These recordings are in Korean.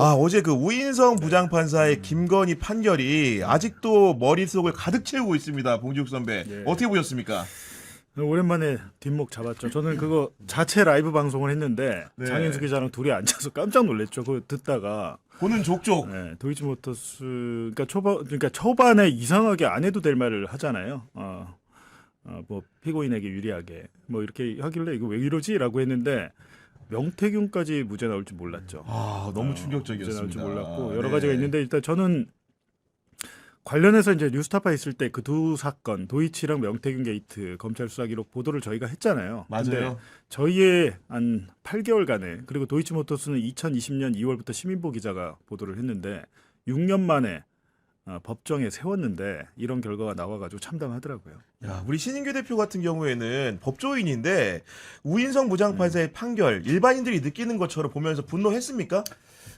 아 어제 그 우인성 부장판사의 김건희 판결이 아직도 머릿속을 가득 채우고 있습니다. 봉지욱 선배 예. 어떻게 보셨습니까? 오랜만에 뒷목 잡았죠. 저는 그거 자체 라이브 방송을 했는데 네. 장인수 기자랑 둘이 앉아서 깜짝 놀랐죠. 그거 듣다가 보는 족족. 네, 도이치모터스 그러니까 초반 그러니까 초반에 이상하게 안 해도 될 말을 하잖아요. 어, 어, 뭐 피고인에게 유리하게 뭐 이렇게 하길래 이거 왜 이러지라고 했는데 명태균까지 무죄 나올 줄 몰랐죠. 아 너무 어, 무죄 나올 충격적이었습니다. 줄 몰랐고 네. 여러 가지가 있는데 일단 저는 관련해서 이제 뉴스타파 있을 때 그 두 사건 도이치랑 명태균 게이트 검찰 수사 기록 보도를 저희가 했잖아요. 맞아요. 저희의 한 8개월간에 그리고 도이치모터스는 2020년 2월부터 시민보 기자가 보도를 했는데 6년 만에 어, 법정에 세웠는데 이런 결과가 나와가지고 참담하더라고요. 야, 우리 신인규 대표 같은 경우에는 법조인인데 우인성 부장판사의 판결 일반인들이 느끼는 것처럼 보면서 분노했습니까?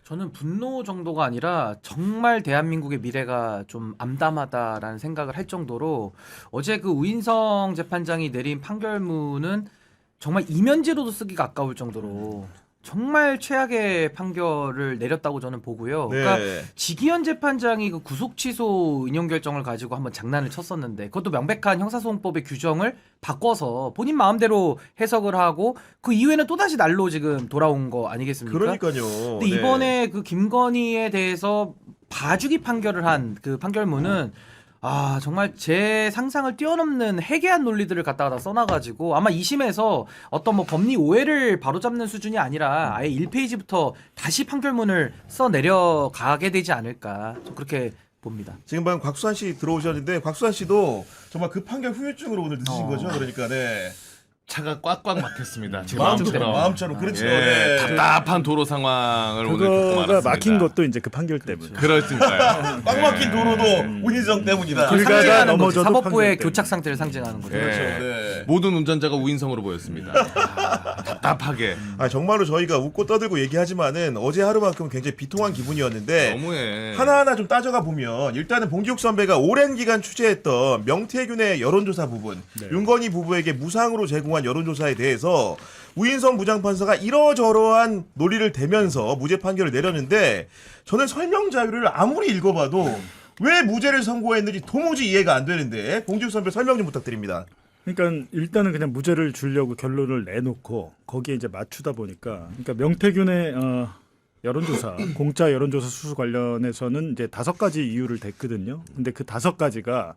저는 분노 정도가 아니라 정말 대한민국의 미래가 좀 암담하다라는 생각을 할 정도로 어제 그 우인성 재판장이 내린 판결문은 정말 이면지로도 쓰기가 아까울 정도로 정말 최악의 판결을 내렸다고 저는 보고요. 네. 그러니까 지기현 재판장이 그 구속 취소 인용 결정을 가지고 한번 장난을 쳤었는데 그것도 명백한 형사소송법의 규정을 바꿔서 본인 마음대로 해석을 하고 그 이후에는 또 다시 날로 지금 돌아온 거 아니겠습니까? 그러니까요. 근데 네. 이번에 그 김건희에 대해서 봐주기 판결을 한 그 판결문은 아 정말 제 상상을 뛰어넘는 해괴한 논리들을 갖다가 다 써놔가지고 아마 2심에서 어떤 뭐 법리 오해를 바로잡는 수준이 아니라 아예 1페이지부터 다시 판결문을 써 내려 가게 되지 않을까 좀 그렇게 봅니다. 지금 방금 곽수환 씨 들어오셨는데 곽수환 씨도 정말 그 판결 후유증으로 오늘 늦으신 어. 거죠? 그러니까 네. 차가 꽉꽉 막혔습니다. 지금 마음처럼 마음처럼. 그렇죠. 예, 네. 답답한 도로 상황을 오늘 겪고 그거가 말았습니다. 막힌 것도 이제 그 판결 때문에. 그렇습니까요? 꽉 막힌 예. 도로도 우인성 때문이다. 상징하는 거지. 넘어져도 사법부의 판결 때문에. 교착 상태를 상징하는 거죠. 예. 그렇죠. 네. 모든 운전자가 우인성으로 보였습니다. 아, 답답하게. 아 정말로 저희가 웃고 떠들고 얘기하지만은 어제 하루만큼 굉장히 비통한 기분이었는데 너무해. 하나하나 좀 따져가 보면 일단은 봉기욱 선배가 오랜 기간 취재했던 명태균의 여론조사 부분, 네. 윤건희 부부에게 무상으로 제공한 여론조사에 대해서 우인성 부장판사가 이러저러한 논리를 대면서 무죄 판결을 내렸는데 저는 설명 자료를 아무리 읽어봐도 왜 무죄를 선고했는지 도무지 이해가 안 되는데 봉기욱 선배 설명 좀 부탁드립니다. 그러니까 일단은 그냥 무죄를 주려고 결론을 내놓고 거기에 이제 맞추다 보니까 그러니까 명태균의 어, 여론조사 공짜 여론조사 수수 관련해서는 이제 다섯 가지 이유를 댔거든요. 근데 그 다섯 가지가 아,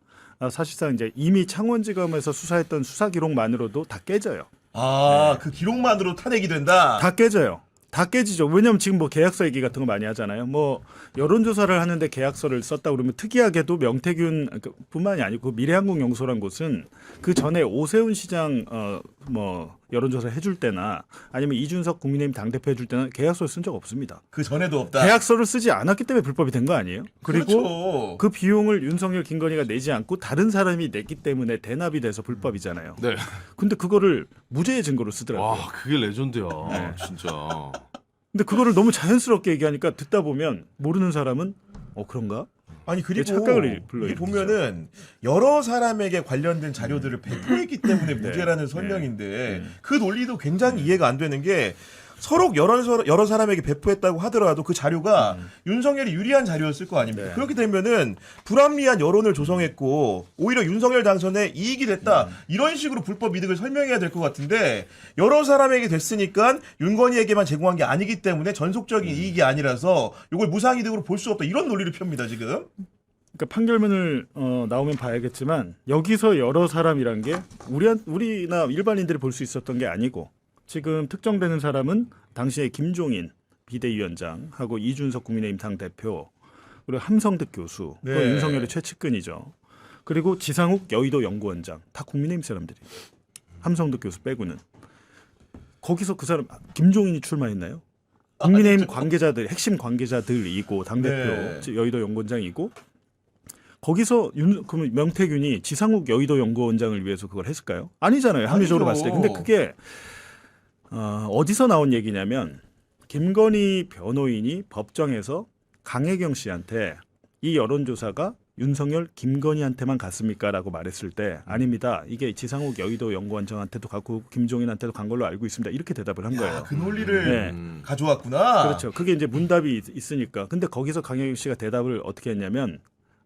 사실상 이제 이미 창원지검에서 수사했던 수사 기록만으로도 다 깨져요. 아, 그 기록만으로 탄핵이 된다. 다 깨져요. 다 깨지죠. 왜냐면 지금 뭐 계약서 얘기 같은 거 많이 하잖아요. 뭐 여론조사를 하는데 계약서를 썼다 그러면 특이하게도 명태균 그 뿐만이 아니고 미래항공연구소란 곳은 그 전에 오세훈 시장 어뭐 여론조사 해줄 때나 아니면 이준석 국민의힘 당대표 해줄 때는 계약서를 쓴 적 없습니다. 그 전에도 없다. 계약서를 쓰지 않았기 때문에 불법이 된 거 아니에요? 그리고 그렇죠. 그 비용을 윤석열 김건희가 내지 않고 다른 사람이 냈기 때문에 대납이 돼서 불법이잖아요. 네. 근데 그거를 무죄의 증거로 쓰더라고요. 와, 그게 레전드야. 네. 진짜. 근데 그거를 너무 자연스럽게 얘기하니까 듣다 보면 모르는 사람은 어 그런가? 아니 그리고 착각을. 이게 보면은 여러 사람에게 관련된 자료들을 배포했기 때문에 무죄라는 네. 설명인데 그 논리도 굉장히 이해가 안 되는 게 서로 여러 서- 여러 사람에게 배포했다고 하더라도 그 자료가 윤석열이 유리한 자료였을 거 아닙니까? 음. 네. 그렇게 되면은 불합리한 여론을 조성했고 오히려 윤석열 당선에 이익이 됐다 음. 이런 식으로 불법 이득을 설명해야 될 것 같은데 여러 사람에게 됐으니까 윤건희에게만 제공한 게 아니기 때문에 전속적인 음. 이익이 아니라서 이걸 무상 이득으로 볼 수 없다 이런 논리를 펴니다 지금. 그러니까 판결문을 어, 나오면 봐야겠지만 여기서 여러 사람이란 게 우리 우리나 일반인들이 볼 수 있었던 게 아니고 지금 특정되는 사람은 당시에 김종인 비대위원장하고 이준석 국민의힘 당 대표 그리고 함성득 교수 네. 그건 윤석열의 최측근이죠. 그리고 지상욱 여의도 연구원장 다 국민의힘 사람들이 함성득 교수 빼고는 거기서 그 사람 김종인이 출마했나요? 국민의힘 관계자들 핵심 관계자들이고 당 대표 네. 여의도 연구원장이고 거기서 윤 그러면 명태균이 지상욱 여의도 연구원장을 위해서 그걸 했을까요? 아니잖아요. 합리적으로. 봤을 때. 근데 그게 어, 어디서 나온 얘기냐면 김건희 변호인이 법정에서 강혜경 씨한테 이 여론조사가 윤석열, 김건희한테만 갔습니까라고 말했을 때 아닙니다. 이게 지상욱 여의도 연구원장한테도 갔고 김종인한테도 간 걸로 알고 있습니다. 이렇게 대답을 한 거예요. 야, 그 논리를 네. 음. 가져왔구나. 그렇죠. 그게 이제 문답이 있- 있으니까. 근데 거기서 강영욱 씨가 대답을 어떻게 했냐면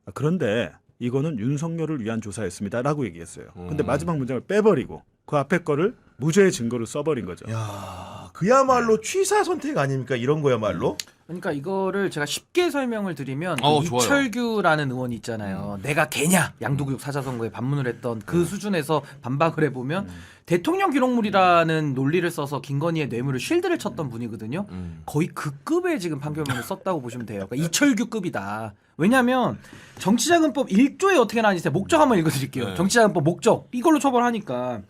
아, 그런데 이거는 윤석열을 위한 조사였습니다라고 얘기했어요. 근데 음. 마지막 문장을 빼버리고 그 앞에 거를 무죄의 증거로 써버린 거죠. 야, 그야말로 취사 선택 아닙니까? 이런 거야말로. 그러니까 이거를 제가 쉽게 설명을 드리면 어, 그 좋아요. 이철규라는 의원이 있잖아요. 내가 개냐 양도교육 사자선거에 반문을 했던 그 수준에서 반박을 해보면 대통령 기록물이라는 논리를 써서 김건희의 뇌물을 쉴드를 쳤던 분이거든요. 음. 거의 그 급의 지금 판결문을 썼다고 보시면 돼요. 그러니까 이철규급이다. 왜냐하면 정치자금법 1조에 어떻게 제가 목적 한번 읽어드릴게요. 네. 정치자금법 목적 이걸로 처벌하니까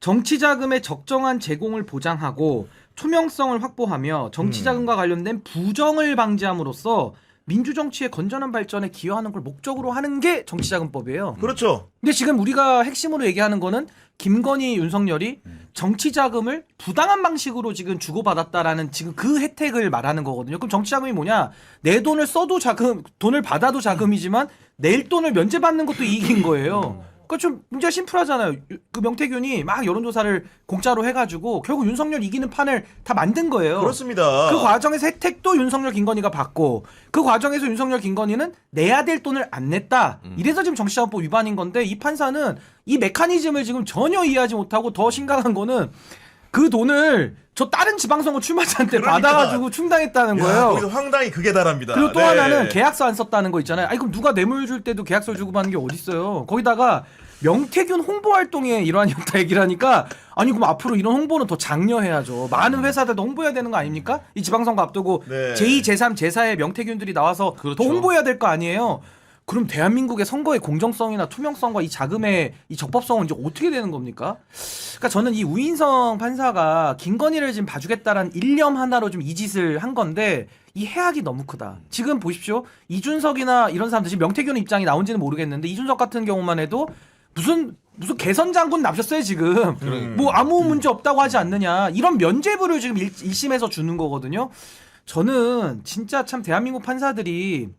정치 자금의 적정한 제공을 보장하고 투명성을 확보하며 정치 자금과 관련된 부정을 방지함으로써 민주 정치의 건전한 발전에 기여하는 걸 목적으로 하는 게 정치자금법이에요. 그렇죠. 근데 지금 우리가 핵심으로 얘기하는 거는 김건희, 윤석열이 정치 자금을 부당한 방식으로 지금 주고받았다라는 지금 그 혜택을 말하는 거거든요. 그럼 정치 자금이 뭐냐? 내 돈을 써도 자금, 돈을 받아도 자금이지만 낼 돈을 면제받는 것도 이익인 거예요. 그러니까 좀 문제가 심플하잖아요. 유- 그 명태균이 막 여론조사를 공짜로 해가지고 결국 윤석열 이기는 판을 다 만든 거예요. 그렇습니다. 그 과정에서 혜택도 윤석열 김건희가 받고 그 과정에서 윤석열 김건희는 내야 될 돈을 안 냈다. 이래서 지금 정치자금법 위반인 건데 이 판사는 이 메커니즘을 지금 전혀 이해하지 못하고 더 심각한 거는 그 돈을 저 다른 지방선거 출마자한테 그러니까. 받아가지고 충당했다는 야, 거예요. 거기서 황당히 그게 다릅니다. 그리고 또 네. 하나는 계약서 안 썼다는 거 있잖아요. 아니 그럼 누가 뇌물 줄 때도 계약서 주고 받는 게 어딨어요. 거기다가 명태균 홍보 활동의 일환이었다 얘기를 하니까 아니 그럼 앞으로 이런 홍보는 더 장려해야죠. 많은 회사들도 홍보해야 되는 거 아닙니까? 이 지방선거 앞두고 네. 제2, 제3, 제4의 명태균들이 나와서 그렇죠. 더 홍보해야 될 거 아니에요. 그럼 대한민국의 선거의 공정성이나 투명성과 이 자금의 이 적법성은 이제 어떻게 되는 겁니까? 그러니까 저는 이 우인성 판사가 김건희를 지금 봐주겠다라는 일념 하나로 좀 이 짓을 한 건데 이 해악이 너무 크다. 지금 보십시오. 이준석이나 이런 사람들 지금 명태균 입장이 나온지는 모르겠는데 이준석 같은 경우만 해도 무슨 무슨 개선 장군 납셨어요 지금. 뭐 아무 문제 없다고 하지 않느냐. 이런 면죄부를 지금 일, 1심에서 주는 거거든요. 저는 진짜 참 대한민국 판사들이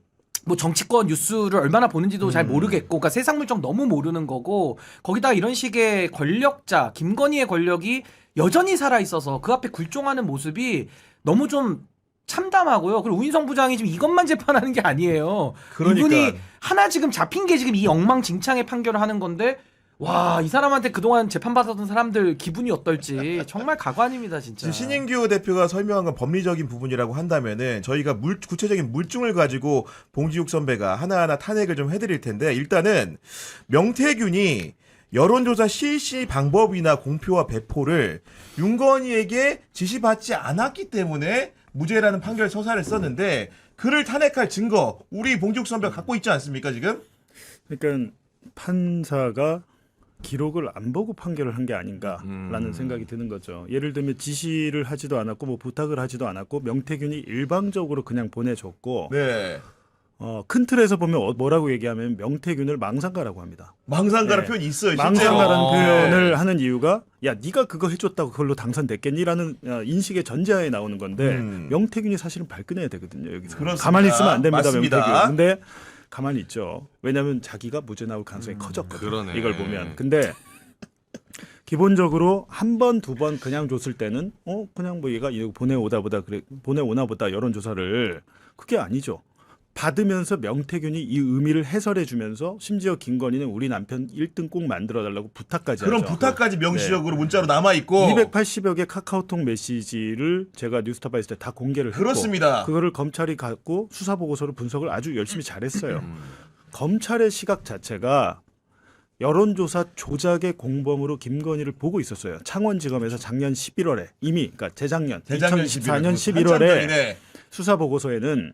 뭐 정치권 뉴스를 얼마나 보는지도 잘 모르겠고, 그러니까 세상 물정 너무 모르는 거고, 거기다 이런 식의 권력자 김건희의 권력이 여전히 살아 있어서 그 앞에 굴종하는 모습이 너무 좀 참담하고요. 그리고 우인성 부장이 지금 이것만 재판하는 게 아니에요. 그러니까. 이분이 하나 지금 잡힌 게 지금 이 엉망진창의 판결을 하는 건데. 와, 이 사람한테 그동안 재판받았던 사람들 기분이 어떨지 정말 가관입니다, 진짜. 지금 신인규 대표가 설명한 건 법리적인 부분이라고 한다면은 저희가 물, 구체적인 물증을 가지고 봉지욱 선배가 하나하나 탄핵을 좀 해드릴 텐데 일단은 명태균이 여론조사 실시 방법이나 공표와 배포를 윤건희에게 지시받지 않았기 때문에 무죄라는 판결 서사를 썼는데 그를 탄핵할 증거 우리 봉지욱 선배가 갖고 있지 않습니까 지금? 그러니까 판사가 기록을 안 보고 판결을 한 게 아닌가라는 음. 생각이 드는 거죠. 예를 들면 지시를 하지도 않았고 뭐 부탁을 하지도 않았고 명태균이 일방적으로 그냥 보내줬고 네 어, 큰 틀에서 보면 어- 뭐라고 얘기하면 명태균을 망상가라고 합니다. 망상가라는 네. 표현이 있어요. 실제로. 망상가라는 어. 표현을 하는 이유가 야 네가 그거 해줬다고 그걸로 당선됐겠니라는 어, 인식의 전제하에 나오는 건데 음. 명태균이 사실은 발끈해야 되거든요 여기서 그렇습니다. 가만히 있으면 안 됩니다 맞습니다. 명태균 근데 가만히 있죠. 왜냐하면 자기가 무죄 나올 가능성이 커졌거든요. 그러네. 이걸 보면. 근데 기본적으로 한 번 두 번 그냥 줬을 때는 어 그냥 뭐 얘가 이거 보내오다 보다 그래 보내오나 보다 여론조사를 그게 아니죠 받으면서 명태균이 이 의미를 해설해 주면서 심지어 김건희는 우리 남편 1등 꼭 만들어 달라고 부탁까지 그런 하죠. 부탁까지 명시적으로 문자로 남아 있고 280여 개 카카오톡 메시지를 제가 뉴스타파 있을 때 다 공개를 했고 그렇습니다. 그거를 검찰이 갖고 수사 보고서를 분석을 아주 열심히 잘했어요. 검찰의 시각 자체가 여론조사 조작의 공범으로 김건희를 보고 있었어요. 창원지검에서 작년 11월에 이미 그러니까 재작년, 재작년 2024년 11월. 11월에 수사 보고서에는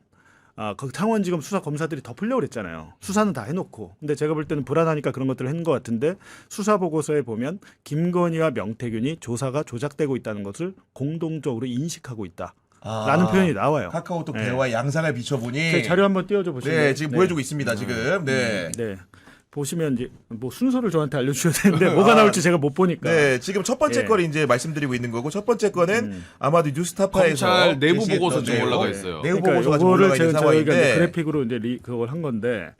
아, 그 창원지검 수사 검사들이 덮으려고 그랬잖아요. 수사는 다 해놓고. 근데 제가 볼 때는 불안하니까 그런 것들을 한 것 같은데 수사 보고서에 보면 김건희와 명태균이 조사가 조작되고 있다는 것을 공동적으로 인식하고 있다. 아, 라는 표현이 나와요. 카카오톡 네. 대화의 양상을 비춰보니 제 자료 한번 띄워줘 보시면 네 지금 보여주고 있습니다 지금 네. 네. 보시면 이제 뭐 순서를 저한테 알려주셔야 되는데 뭐가 나올지 제가 못 보니까. 네, 지금 첫 번째 예. 거를 이제 말씀드리고 있는 거고 첫 번째 거는 음. 아마도 뉴스타파에서 검찰 내부 보고서 지금 내용, 올라가 있어요. 내부 그러니까 보고서가 지금 요거를 올라가 있는 제가 저희가 이제 상황인데 그래픽으로 이제 리, 그걸 한 건데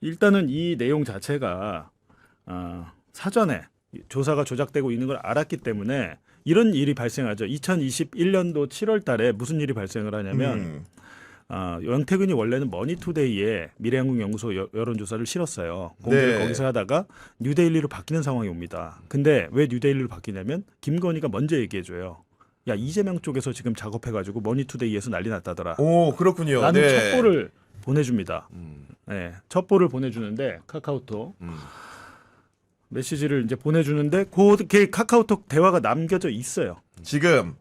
일단은 이 내용 자체가 어, 사전에 조사가 조작되고 있는 걸 알았기 때문에 이런 일이 발생하죠. 2021년도 7월 달에 무슨 일이 발생을 하냐면 음. 아, 영태근이 원래는 머니투데이에 미래한국 연구소 여- 여론조사를 실었어요. 공개를 네. 거기서 하다가 뉴데일리로 바뀌는 상황이 옵니다. 근데 왜 뉴데일리로 바뀌냐면 김건희가 먼저 얘기해 줘요. 야 이재명 쪽에서 지금 작업해가지고 머니투데이에서 난리 났다더라. 오 그렇군요. 라는 네. 첩보를 보내줍니다. 음, 네, 첩보를 보내주는데 카카오톡 음. 메시지를 이제 보내주는데 그 카카오톡 대화가 남겨져 있어요. 지금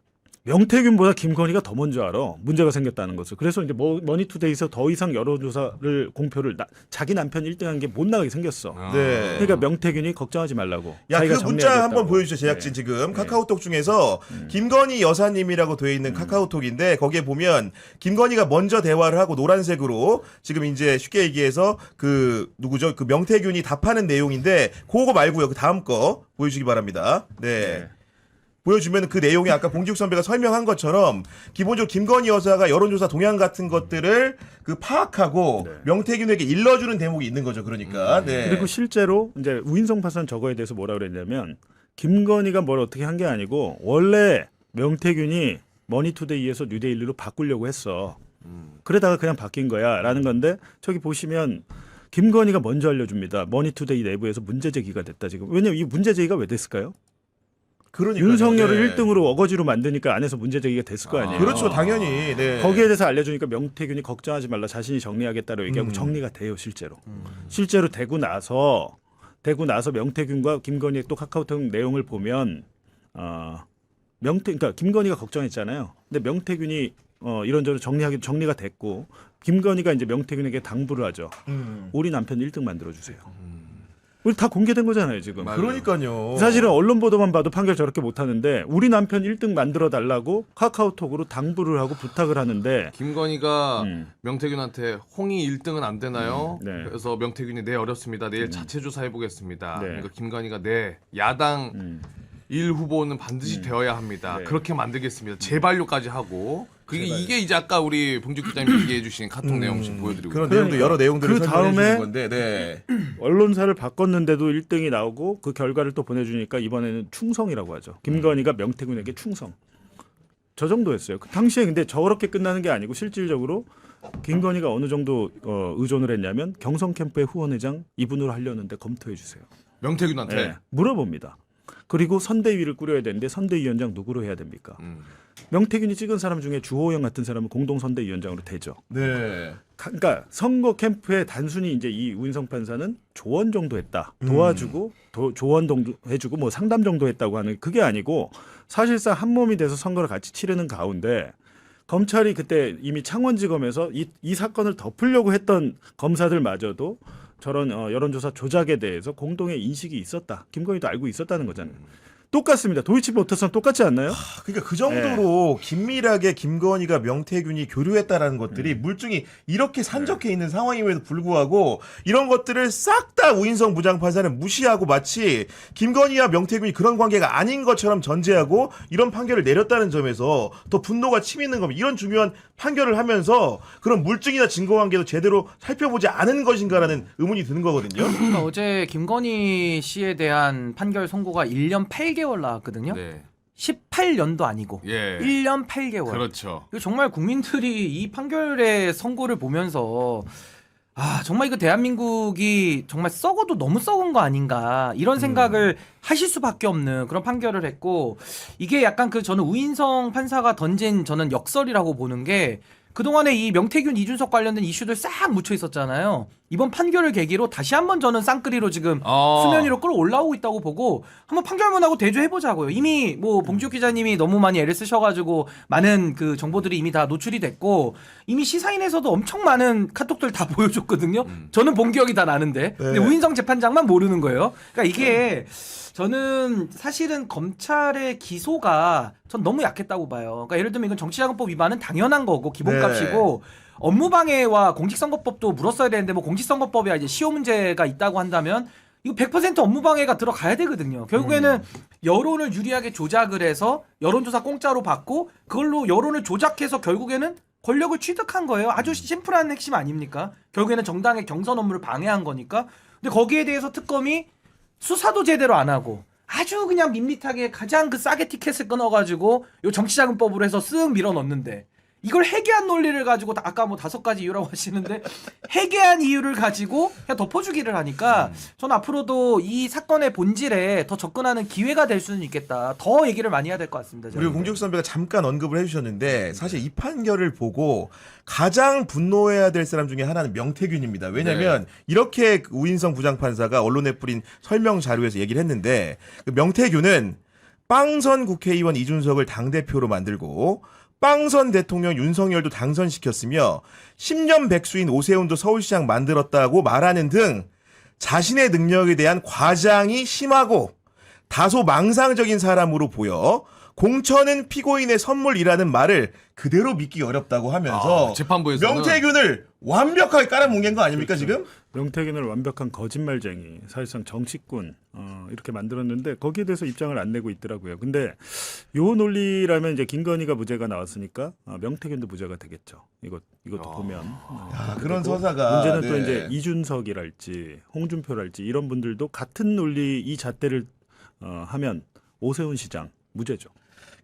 명태균보다 김건희가 더 먼저 알아. 문제가 생겼다는 것을. 그래서 이제 머- 머니투데이에서 더 이상 여론조사를 공표를 나- 자기 남편 1등한 게 못 나가게 생겼어. 아. 네. 그러니까 명태균이 걱정하지 말라고. 야 자기가 그 문자 정리하겠다고. 한번 보여주세요 제작진 네. 지금 카카오톡 중에서 김건희 여사님이라고 되어 있는 카카오톡인데 거기에 보면 김건희가 먼저 대화를 하고 노란색으로 지금 이제 쉽게 얘기해서 그 누구죠 그 명태균이 답하는 내용인데 그거 말고요 그 다음 거 보여주시기 바랍니다 네. 네. 보여주면 그 내용이 아까 봉지욱 선배가 설명한 것처럼 기본적으로 김건희 여사가 여론조사 동향 같은 것들을 그 파악하고 네. 명태균에게 일러주는 대목이 있는 거죠 그러니까 네. 그리고 실제로 이제 우인성 파산 저거에 대해서 뭐라 그랬냐면 김건희가 뭘 어떻게 한 게 아니고 원래 명태균이 머니투데이에서 뉴데일리로 바꾸려고 했어. 그러다가 그냥 바뀐 거야라는 건데 저기 보시면 김건희가 먼저 알려줍니다. 머니투데이 내부에서 문제 제기가 됐다 지금. 왜냐면 이 문제 제기가 왜 됐을까요? 그러니까요. 윤석열을 네. 1등으로 어거지로 만드니까 안에서 문제 제기가 됐을 거 아니에요. 그렇죠 당연히 네. 거기에 대해서 알려주니까 명태균이 걱정하지 말라 자신이 정리하겠다고 얘기하고 음. 정리가 돼요 실제로 실제로 되고 나서 되고 나서 명태균과 김건희의 또 카카오톡 내용을 보면 어 명태 그러니까 김건희가 걱정했잖아요 근데 명태균이 어 이런저런 정리하기 정리가 됐고 김건희가 이제 명태균에게 당부를 하죠 음. 우리 남편 1등 만들어 주세요 우리 다 공개된 거잖아요 지금 맞아요. 그러니까요. 사실은 언론 보도만 봐도 판결 저렇게 못 하는데 우리 남편 1등 만들어 달라고 카카오톡으로 당부를 하고 부탁을 하는데 김건희가 음. 명태균한테 홍이 1등은 안 되나요? 음, 네. 그래서 명태균이 네 어렵습니다. 내일 자체 조사해 보겠습니다. 네. 그러니까 김건희가 네 야당 음. 일 후보는 반드시 되어야 합니다. 네. 그렇게 만들겠습니다. 재반료까지 하고 그게 재반료. 이게 이제 아까 우리 봉주 기자님 얘기해 주신 카톡 내용 지금 보여드리고 그런. 내용도 여러 내용들을 그 설명해 다음에 건데, 네. 언론사를 바꿨는데도 1등이 나오고 그 결과를 또 보내주니까 이번에는 충성이라고 하죠. 김건희가 명태균에게 충성. 저 정도였어요. 그 당시에 근데 저렇게 끝나는 게 아니고 실질적으로 김건희가 어느 정도 어, 의존을 했냐면 경성 캠프의 후원회장 이분으로 하려는데 검토해 주세요. 명태균한테 네, 물어봅니다. 그리고 선대위를 꾸려야 되는데 선대위원장 누구로 해야 됩니까? 음. 명태균이 찍은 사람 중에 주호영 같은 사람은 공동 선대위원장으로 되죠. 네. 가- 그러니까 선거 캠프에 단순히 이제 이 우인성 판사는 조언 정도 했다. 도와주고 도, 조언 정도 해주고 뭐 상담 정도 했다고 하는 그게 아니고 사실상 한 몸이 돼서 선거를 같이 치르는 가운데 검찰이 그때 이미 창원지검에서 이, 이 사건을 덮으려고 했던 검사들마저도 저런 어, 여론조사 조작에 대해서 공동의 인식이 있었다. 김건희도 알고 있었다는 거잖아요 똑같습니다 도이치모터스랑 똑같지 않나요? 그러니까 그 정도로 긴밀하게 김건희가 명태균이 교류했다라는 것들이 물증이 이렇게 산적해 있는 상황임에도 불구하고 이런 것들을 싹 다 우인성 부장판사는 무시하고 마치 김건희와 명태균이 그런 관계가 아닌 것처럼 전제하고 이런 판결을 내렸다는 점에서 더 분노가 치미는 겁니다. 이런 중요한 판결을 하면서 그런 물증이나 증거 관계도 제대로 살펴보지 않은 것인가라는 의문이 드는 거거든요. 그러니까 어제 김건희 씨에 대한 판결 선고가 1년 8 개월 나왔거든요. 네. 18년도 아니고 예. 1년 8개월. 그렇죠. 이거 정말 국민들이 이 판결의 선고를 보면서 아 정말 이거 대한민국이 정말 썩어도 너무 썩은 거 아닌가 이런 생각을 하실 수밖에 없는 그런 판결을 했고 이게 약간 그 저는 우인성 판사가 던진 저는 역설이라고 보는 게 그동안에 이 명태균 이준석 관련된 이슈들 싹 묻혀 있었잖아요. 이번 판결을 계기로 다시 한번 저는 쌍끌이로 지금 어. 수면 위로 끌어올라오고 있다고 보고 한번 판결문하고 대조해보자고요. 이미 뭐 봉지욱 기자님이 너무 많이 애를 쓰셔가지고 많은 그 정보들이 이미 다 노출이 됐고 이미 시사인에서도 엄청 많은 카톡들 다 보여줬거든요. 저는 본 기억이 다 나는데 근데 네. 우인성 재판장만 모르는 거예요. 그러니까 이게 저는 사실은 검찰의 기소가 전 너무 약했다고 봐요. 그러니까 예를 들면 이건 정치자금법 위반은 당연한 거고 기본값이고 업무방해와 공직선거법도 물었어야 되는데 뭐 공직선거법에 이제 시효 문제가 있다고 한다면 이거 100% 업무방해가 들어가야 되거든요. 결국에는 여론을 유리하게 조작을 해서 여론조사 공짜로 받고 그걸로 여론을 조작해서 결국에는 권력을 취득한 거예요. 아주 심플한 핵심 아닙니까? 결국에는 정당의 경선 업무를 방해한 거니까. 근데 거기에 대해서 특검이 수사도 제대로 안 하고 아주 그냥 밋밋하게 가장 그 싸게 티켓을 끊어가지고 요 정치자금법으로 해서 쓱 밀어 넣는데 이걸 해계한 논리를 가지고 다- 아까 뭐 다섯 가지 이유라고 하시는데 해계한 이유를 가지고 그냥 덮어주기를 하니까 저는 앞으로도 이 사건의 본질에 더 접근하는 기회가 될 수는 있겠다. 더 얘기를 많이 해야 될 것 같습니다. 저는. 그리고 공직 선배가 잠깐 언급을 해주셨는데 사실 이 판결을 보고 가장 분노해야 될 사람 중에 하나는 명태균입니다. 왜냐하면 이렇게 그 우인성 부장판사가 언론에 뿌린 설명 자료에서 얘기를 했는데 그 명태균은 빵선 국회의원 이준석을 당 대표로 만들고 빵선 대통령 윤석열도 당선시켰으며 10년 백수인 오세훈도 서울시장 만들었다고 말하는 등 자신의 능력에 대한 과장이 심하고 다소 망상적인 사람으로 보여 공천은 피고인의 선물이라는 말을 그대로 믿기 어렵다고 하면서 아, 재판부에서는 명태균을 완벽하게 깔아뭉갠 거 아닙니까 지금? 명태균을 완벽한 거짓말쟁이, 사실상 정치꾼 어, 이렇게 만들었는데 거기에 대해서 입장을 안 내고 있더라고요. 근데 요 논리라면 이제 김건희가 무죄가 나왔으니까 어, 명태균도 무죄가 되겠죠. 이것 이것도 보면 어, 아, 그런 되고 서사가 문제는 또 네. 이제 이준석이랄지 홍준표랄지 이런 분들도 같은 논리 이 잣대를 어, 하면 오세훈 시장 무죄죠.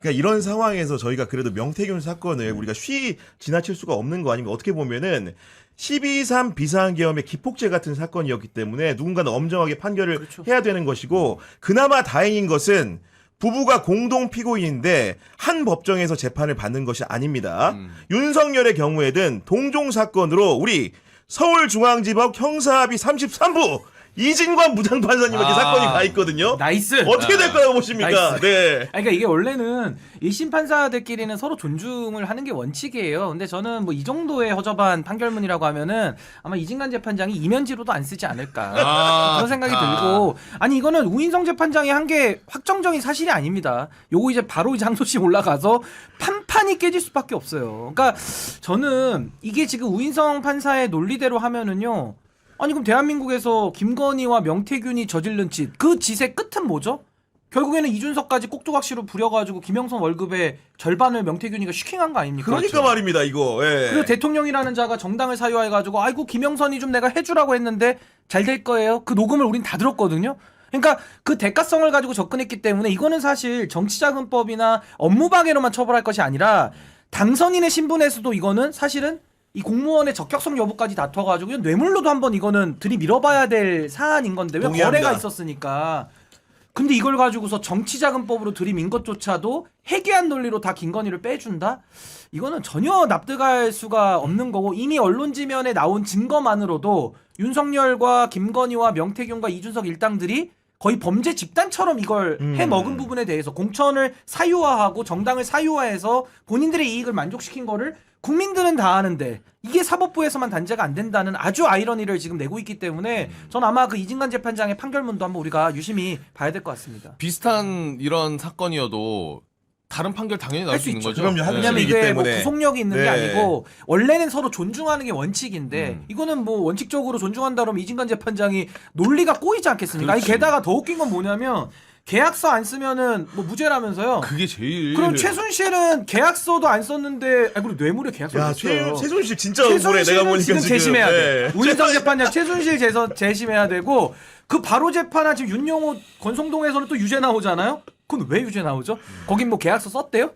그러니까 이런 상황에서 저희가 그래도 명태균 사건을 우리가 쉬 지나칠 수가 없는 거 아닌가 어떻게 보면은 12.3 비상계엄의 기폭제 같은 사건이었기 때문에 누군가는 엄정하게 판결을 그렇죠. 해야 되는 것이고 그나마 다행인 것은 부부가 공동 피고인인데 한 법정에서 재판을 받는 것이 아닙니다. 음. 윤석열의 경우에는 동종 사건으로 우리 서울중앙지법 형사합의 33부 이진관 부장판사님에게 아. 사건이 가 있거든요. 나이스. 어떻게 될 거라고 보십니까? 나이스. 네. 아니, 그러니까 이게 원래는 1심 판사들끼리는 서로 존중을 하는 게 원칙이에요. 근데 저는 뭐 이 정도의 허접한 판결문이라고 하면은 아마 이진관 재판장이 이면지로도 안 쓰지 않을까 아, 그런 생각이 아. 들고 아니 이거는 우인성 재판장이 한 게 확정적인 사실이 아닙니다. 요거 이제 바로 이제 항소심 올라가서 판판이 깨질 수밖에 없어요. 그러니까 저는 이게 지금 우인성 판사의 논리대로 하면은요. 아니 그럼 대한민국에서 김건희와 명태균이 저지른 짓, 그 짓의 끝은 뭐죠? 결국에는 이준석까지 꼭조각시로 부려가지고 김영선 월급의 절반을 명태균이가 슈킹한 거 아닙니까? 그러니까 말입니다, 이거. 예. 그리고 대통령이라는 자가 정당을 사유해가지고 아이고 김영선이 좀 내가 해주라고 했는데 잘 될 거예요. 그 녹음을 우린 다 들었거든요. 그러니까 그 대가성을 가지고 접근했기 때문에 이거는 사실 정치자금법이나 업무방해로만 처벌할 것이 아니라 당선인의 신분에서도 이거는 사실은 이 공무원의 적격성 여부까지 다퉈가지고 뇌물로도 한번 이거는 들이밀어봐야 될 사안인 건데 왜 동의합니다. 거래가 있었으니까 근데 이걸 가지고서 정치자금법으로 들이민 것조차도 해괴한 논리로 다 김건희를 빼준다? 이거는 전혀 납득할 수가 없는 거고 이미 언론 지면에 나온 증거만으로도 윤석열과 김건희와 명태균과 이준석 일당들이 거의 범죄 집단처럼 이걸 음. 해먹은 부분에 대해서 공천을 사유화하고 정당을 사유화해서 본인들의 이익을 만족시킨 거를 국민들은 다 아는데 이게 사법부에서만 단죄가 안 된다는 아주 아이러니를 지금 내고 있기 때문에 전 아마 그 이진관 재판장의 판결문도 한번 우리가 유심히 봐야 될 것 같습니다. 비슷한 이런 사건이어도 다른 판결 당연히 나올 할수수 있는 있죠. 거죠. 그럼요. 네. 왜냐면 이게 뭐 때문에. 구속력이 있는 게 네. 아니고 원래는 서로 존중하는 게 원칙인데 음. 이거는 뭐 원칙적으로 존중한다 그러면 이진관 재판장이 논리가 꼬이지 않겠습니까? 아니. 게다가 더 웃긴 건 뭐냐면 계약서 안 쓰면은 뭐 무죄라면서요. 그게 제일 그럼 최순실은 계약서도 안 썼는데 아 그리고 뇌물에 계약서 야, 냈어요. 최, 최순실 진짜 억울해. 내가 보니까 지금 지금. 재심해야 돼. 네. 우인성 재판장 최순실 재선 재심해야 되고 그 바로 재판한 지금 윤용호 권성동에서는 또 유죄 나오잖아요. 그건 왜 유죄 나오죠? 거긴 뭐 계약서 썼대요?